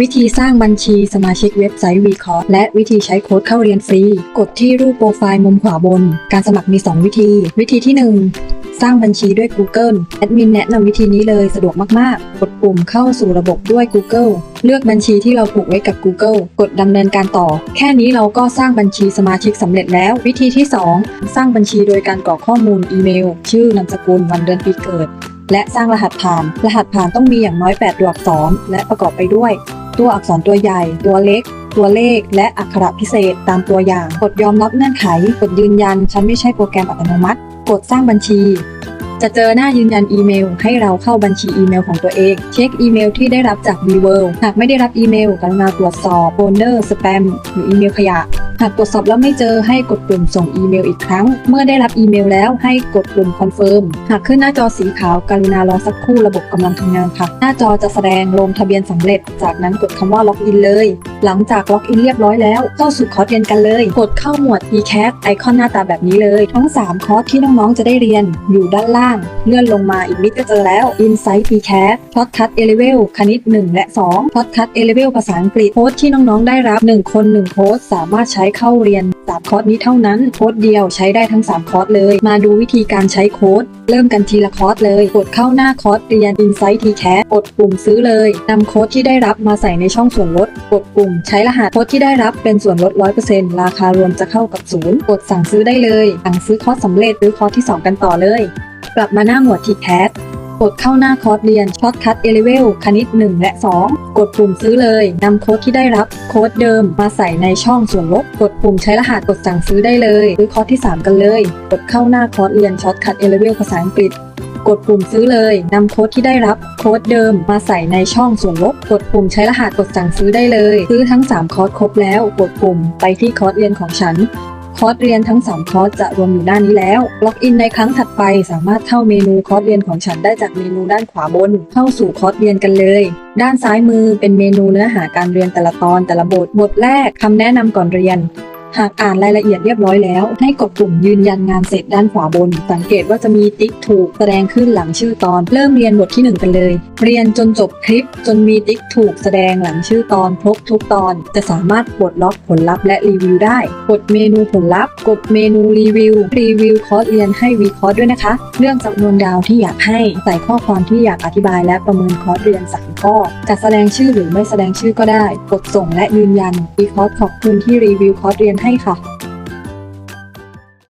วิธีสร้างบัญชีสมาชิกเว็บไซต์ VCORS และวิธีใช้โค้ดเข้าเรียนฟรี กดที่รูปโปรไฟล์มุมขวาบน การสมัครมี 2 วิธี วิธีที่ 1 สร้างบัญชีด้วย Google แอดมินแนะนำวิธีนี้เลยสะดวกมาก ๆ กดปุ่มเข้าสู่ระบบด้วย Google เลือกบัญชีที่เราผูกไว้กับ Google กดดำเนินการต่อ แค่นี้เราก็สร้างบัญชีสมาชิกสำเร็จแล้ว วิธีที่ 2 สร้างบัญชีโดยการกรอกข้อมูลอีเมล ชื่อนามสกุลวันเดือนปีเกิดและสร้างรหัสผ่าน รหัสผ่านต้องมีอย่างน้อย 8 ตัวอักษร และประกอบไปด้วย ตัวอักษรตัวใหญ่ ตัวเล็ก ตัวเลข และอักขระพิเศษตามตัวอย่าง กดยอมรับเงื่อนไข กดยืนยัน ฉันไม่ใช่โปรแกรมอัตโนมัติ กดสร้างบัญชี จะเจอหน้ายืนยันอีเมล ให้เราเข้าบัญชีอีเมลของตัวเอง เช็คอีเมลที่ได้รับจาก v w o r l d หากไม่ได้รับอีเมลกรุณาตรวจสอบโฟลเดอร์สแปมหรืออีเมลขยะ หากตรวจสอบแล้วไม่เจอให้กดปุ่มส่งอีเมลอีกครั้ง เมื่อได้รับอีเมลแล้วให้กดปุ่มคอนเฟิร์มหากขึ้นหน้าจอสีขาวกรุณารอสักครู่ระบบกำลังทำงานค่ะ หน้าจอจะแสดงลงทะเบียนสำเร็จ จากนั้นกดคำว่าล็อกอินเลย หลังจากล็อกอินเรียบร้อยแล้ว เข้าสู่คอร์สเรียนกันเลย กดเข้าหมวด e-cat ไอคอนหน้าตาแบบนี้เลย ทั้ง 3 คอร์สที่น้องๆจะได้เรียน อยู่ด้านล่าง เลื่อนลงมาอีกนิดก็เจอแล้ว Insight e-cat Podcast A Level คณิต 1 และ 2 Podcast A Level ภาษาอังกฤษโค้ดที่น้องๆได้รับ 1 คน 1 โค้ดสามารถใช้เข้าเรียน 3 คอร์สนี้เท่านั้น โค้ดเดียวใช้ได้ทั้ง 3 คอร์สเลย มาดูวิธีการใช้โค้ด เริ่มกันทีละคอร์สเลย กดเข้าหน้าคอร์สเรียน Insight t-cat กดปุ่มซื้อเลยนำโค้ดที่ได้รับมาใส่ในช่องส่วนลด กดปุ่มใช้รหัสโค้ดที่ได้รับเป็นส่วนลด 100%ราคารวมจะเข้ากับศูนย์กดสั่งซื้อได้เลย สั่งซื้อคอร์สสำเร็จหรือคอร์สที่ 2 กันต่อเลย กลับมาหน้าหมวด t-cat กดเข้าหน้าคอร์สเรียนช็อตคัทเอเลเวลคณิต 1 และ 2 กดปุ่มซื้อเลยนำโค้ดที่ได้รับโค้ดเดิมมาใส่ในช่องส่วนลดกดปุ่มใช้รหัสกดสั่งซื้อได้เลยซื้อคอร์สที่ 3 กันเลย กดเข้าหน้าคอร์สเรียนช็อตคัทเอเลเวลภาษาอังกฤษกดปุ่มซื้อเลยนำโค้ดที่ได้รับโค้ดเดิมมาใส่ในช่องส่วนลดกดปุ่มใช้รหัสกดสั่งซื้อได้เลย ซื้อทั้ง 3 คอร์สครบแล้ว กดปุ่มไปที่คอร์สเรียนของฉัน คอร์สเรียนทั้ง 3 คอร์สจะรวมอยู่หน้านี้แล้ว ล็อกอินในครั้งถัดไปสามารถเข้าเมนูคอร์สเรียนของฉันได้จากเมนูด้านขวาบน เข้าสู่คอร์สเรียนกันเลย ด้านซ้ายมือเป็นเมนูเนื้อหาการเรียนแต่ละตอนแต่ละบท บทแรกคำแนะนำก่อนเรียน หากอ่านรายละเอียดเรียบร้อยแล้ว ให้กดปุ่มยืนยันงานเสร็จด้านขวาบน สังเกตว่าจะมีติ๊กถูกแสดงขึ้นหลังชื่อตอน เริ่มเรียนบทที่ 1 กันเลย เรียนจนจบคลิป จนมีติ๊กถูกแสดงหลังชื่อตอนครบทุกตอน จะสามารถปลดล็อกผลลัพธ์และรีวิวได้ กดเมนูผลลัพธ์ กดเมนูรีวิว รีวิวคอร์สเรียนให้วีคอร์สด้วยนะคะ เรื่องจำนวนดาวที่อยากให้ ใส่ข้อความที่อยากอธิบายและประเมินคอร์สเรียน3ข้อ จะแสดงชื่อหรือไม่แสดงชื่อก็ได้ กดส่งและยืนยันวีคอร์สขอบคุณที่รีวิวคอร์สเรียนให้ค่ะ